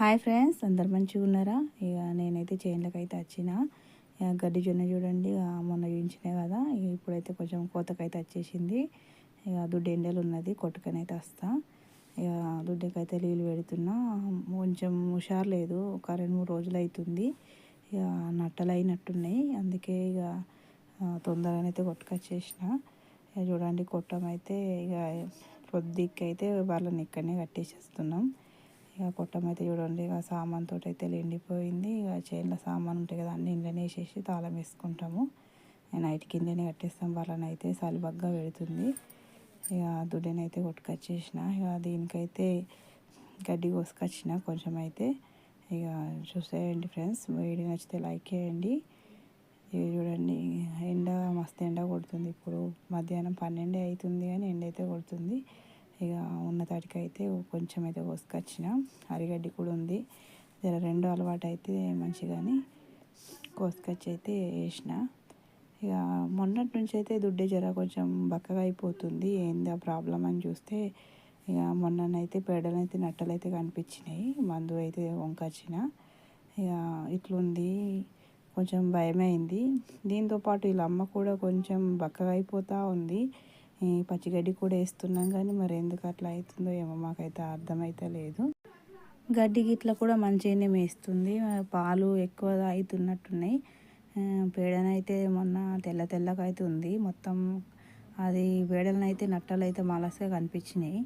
Hi friends అందరు మంచిగా ఉన్నారా? ఇక నేనైతే చేనులకు అయితే వచ్చిన. ఇక గడ్డి జొన్న చూడండి ఇక మొన్న చూపించినాయి కదా ఇక ఇప్పుడైతే కొంచెం కోతకైతే వచ్చేసింది. ఇక దుడ్డు ఎండలు ఉన్నది కొట్టుకనైతే వస్తా. ఇక దుడ్డకైతే నీళ్ళు పెడుతున్నా. కొంచెం హుషారు లేదు ఒక రెండు మూడు రోజులు అవుతుంది. ఇక నట్టలు అయినట్టున్నాయి అందుకే ఇక తొందరగానైతే కొట్టుకొచ్చేసిన. ఇక చూడండి కొట్టమైతే ఇక పొద్దుకైతే వాళ్ళని ఇక్కడనే కట్టేసేస్తున్నాం. ఇక కొట్టం అయితే చూడండి ఇక సామాన్ తోటి అయితే ఎండిపోయింది ఇక చేనులో సామాన్ ఉంటాయి కదా అన్ని ఇంట్లోనే వేసేసి తాళం వేసుకుంటాము. నైట్ కిందనే కట్టేస్తాం వాళ్ళని అయితే సలిబగ్గా పెడుతుంది. ఇక దుడ్డనైతే కొట్టుకొచ్చేసిన ఇక దీనికైతే గడ్డి కోసుకొచ్చిన కొంచెం అయితే ఇక చూసేయండి ఫ్రెండ్స్ వీడియో నచ్చితే లైక్ చేయండి. ఇక చూడండి ఎండ మస్తు ఎండ కొడుతుంది ఇప్పుడు. మధ్యాహ్నం పన్నెండే అవుతుంది కానీ ఎండ అయితే కొడుతుంది. ఇక ఉన్న తాటికైతే అయితే కొంచెం అయితే కోసుకొచ్చిన అరిగడ్డి కూడా ఉంది. జర రెండు అలవాటు అయితే మంచిగాని కోసుకొచ్చి అయితే వేసిన. ఇక మొన్నటి నుంచి అయితే దుడ్డే జర కొంచెం బక్కగా అయిపోతుంది. ఏంది ఆ ప్రాబ్లం అని చూస్తే ఇక మొన్ననైతే పేడలైతే నట్టలైతే కనిపించినాయి. మందు అయితే వంకొచ్చిన. ఇక ఇట్లుంది. కొంచెం భయమైంది. దీంతోపాటు వీళ్ళ అమ్మ కూడా కొంచెం బక్కగా అయిపోతూ ఉంది. పచ్చిగడ్డి కూడా వేస్తున్నాం కానీ మరి ఎందుకు అట్లా అవుతుందో ఏమో మాకైతే అర్థమైతే లేదు. గడ్డి గిట్ల కూడా మంచిగానే మేస్తుంది. పాలు ఎక్కువ అవుతున్నట్టున్నాయి పేడనైతే మొన్న తెల్ల తెల్లగా అయితే ఉంది. మొత్తం అది పేడలనైతే నట్టలు అయితే మలసగా కనిపించినాయి.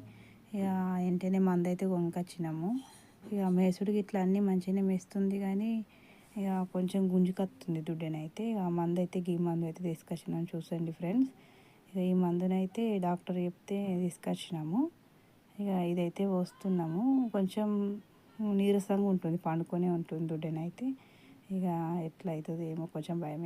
ఇక వెంటనే మందైతే అయితే కొనుకొచ్చినాము. ఇక మేసుడికి ఇట్లా అన్నీ మంచిగానే మేస్తుంది కానీ ఇక కొంచెం గుంజుకత్తుంది దుడ్డనైతే. ఇక మందు అయితే గీ మందు అయితే తీసుకొచ్చినాము చూసండి ఫ్రెండ్స్. ఈ మందునైతే డాక్టర్ చెప్తే తీసుకొచ్చినాము. ఇక ఇదైతే పోస్తున్నాము. కొంచెం నీరసంగా ఉంటుంది పండుకొనే ఉంటుంది దుడ్డనైతే. ఇక ఎట్లా అవుతుంది ఏమో కొంచెం భయం